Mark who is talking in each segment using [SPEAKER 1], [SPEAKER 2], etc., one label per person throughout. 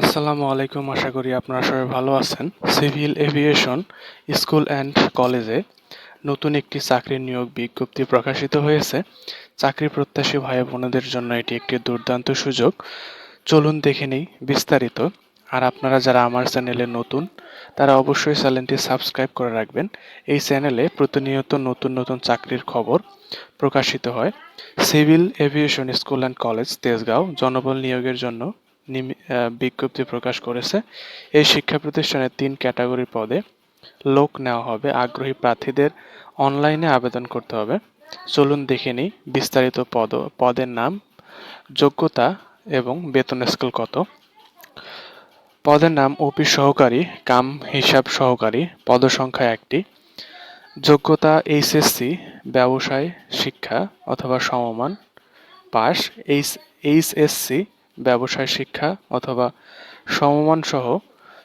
[SPEAKER 1] আসসালামু আলাইকুম, আশা করি আপনারা সবাই ভালো আছেন। সিভিল এভিয়েশন স্কুল অ্যান্ড কলেজে নতুন একটি চাকরির নিয়োগ বিজ্ঞপ্তি প্রকাশিত হয়েছে। চাকরি প্রত্যাশী ভাই বোনদের জন্য এটি একটি দুর্দান্ত সুযোগ। চলুন দেখে নেই বিস্তারিত। আর আপনারা যারা আমার চ্যানেলে নতুন, তারা অবশ্যই চ্যানেলটি সাবস্ক্রাইব করে রাখবেন। এই চ্যানেলে প্রতিনিয়ত নতুন নতুন চাকরির খবর প্রকাশিত হয়। Civil aviation school and college, Tejgaon, জনবল নিয়োগের জন্য বিজ্ঞপ্তি প্রকাশ করেছে। এই শিক্ষা প্রতিষ্ঠানে তিন ক্যাটাগরি পদে লোক নেওয়া হবে। আগ্রহী প্রার্থীদের অনলাইনে আবেদন করতে হবে। চলুন দেখে নিই বিস্তারিত পদ, পদের নাম, যোগ্যতা এবং বেতন স্কেল কত। পদের নাম অফিস সহকারী, কাম হিসাব সহকারী পদসংখ্যা একটি। যোগ্যতা এইচএসসি, ব্যবসায় শিক্ষা অথবা সমমান পাস এইচ, এইচএসসি ব্যবসায় শিক্ষা অথবা সমমান সহ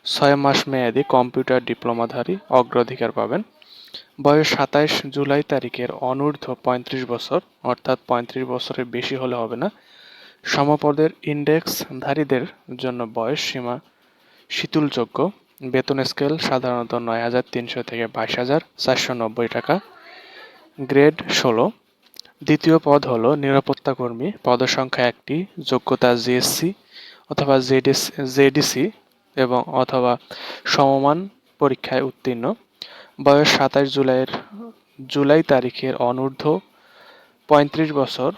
[SPEAKER 1] ছয় মাস মেয়াদি কম্পিউটার ডিপ্লোমাধারী অগ্রাধিকার পাবেন। বয়স সাতাইশ জুলাই তারিখের অনূর্ধ্ব পঁয়ত্রিশ বছর, অর্থাৎ পঁয়ত্রিশ বছরের বেশি হলে হবে না। সমপদের ইন্ডেক্সধারীদের জন্য বয়স সীমা শীতুলযোগ্য। বেতন স্কেল সাধারণত নয় হাজার তিনশো থেকে বাইশ হাজার চারশো নব্বই টাকা। গ্রেড ষোলো দ্বিতীয় পদ হলো নিরাপত্তা কর্মী। পদসংখ্যা একটি, যোগ্যতা জিএসসি অথবা জেডিসি এবং অথবা সমমান পরীক্ষায় উত্তীর্ণ। বয়স সাতাশ জুলাইয়ের, জুলাই তারিখের অনূর্ধ্ব পঁয়ত্রিশ বছর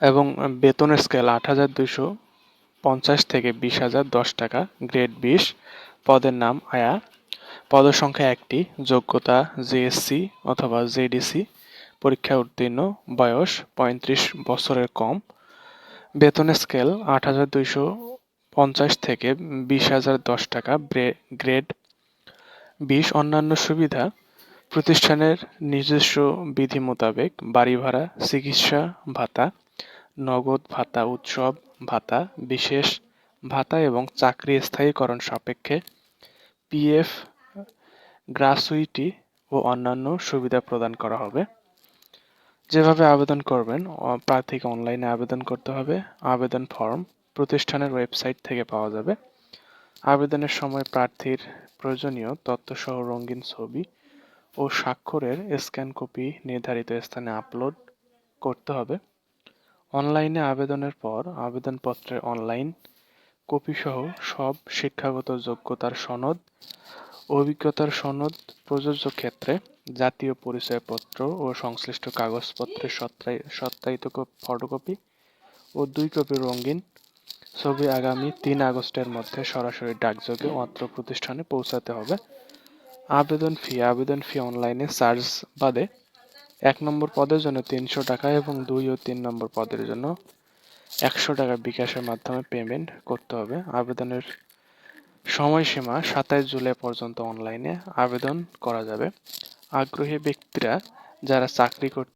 [SPEAKER 1] এবং বেতন স্কেল আট হাজার দুশো পঞ্চাশ থেকে বিশ হাজার দশ টাকা গ্রেড বিশ। পদের নাম আয়া। পদসংখ্যা একটি, যোগ্যতা জিএসসি অথবা জেডিসি পরীক্ষায় উত্তীর্ণ বয়স পঁয়ত্রিশ বছরের কম। বেতন স্কেল আট হাজার দুইশো পঞ্চাশ থেকে বিশ হাজার দশ টাকা গ্রেড। বিশ অন্যান্য সুবিধা, প্রতিষ্ঠানের নিজস্ব বিধি মোতাবেক বাড়ি ভাড়া, চিকিৎসা ভাতা, নগদ ভাতা, উৎসব ভাতা, বিশেষ ভাতা এবং চাকরি স্থায়ীকরণ সাপেক্ষে পিএফ গ্রাসুইটি ও অন্যান্য সুবিধা প্রদান করা হবে। যেভাবে আবেদন করবেন প্রার্থীকে অনলাইনে আবেদন করতে হবে। আবেদন ফর্ম প্রতিষ্ঠানের ওয়েবসাইট থেকে পাওয়া যাবে। আবেদনের সময় প্রার্থীর প্রয়োজনীয় তথ্যসহ রঙিন ছবি ও স্বাক্ষরের স্ক্যান কপি নির্ধারিত স্থানে আপলোড করতে হবে। অনলাইনে আবেদনের পর আবেদনপত্রের অনলাইন কপি সহ সব শিক্ষাগত যোগ্যতার সনদ অভিজ্ঞতার সনদ, প্রযোজ্য ক্ষেত্রে, জাতীয় পরিচয়পত্র ও সংশ্লিষ্ট কাগজপত্রের সত্যায়িত ফটোকপি ও দুই কপি রঙিন ছবি আগামী তিন আগস্টের মধ্যে সরাসরি ডাকযোগে অত্র প্রতিষ্ঠানে পৌঁছাতে হবে। আবেদন ফি আবেদন ফি অনলাইনে চার্জ বাদে এক নম্বর পদের জন্য তিনশো টাকা এবং দুই ও তিন নম্বর পদের জন্য একশো টাকা বিকাশের মাধ্যমে পেমেন্ট করতে হবে। আবেদনের সময়সীমা সাতাশ জুলাই পর্যন্ত অনলাইনে আবেদন করা যাবে। আগ্রহী ব্যক্তিরা যারা চাকরি করতে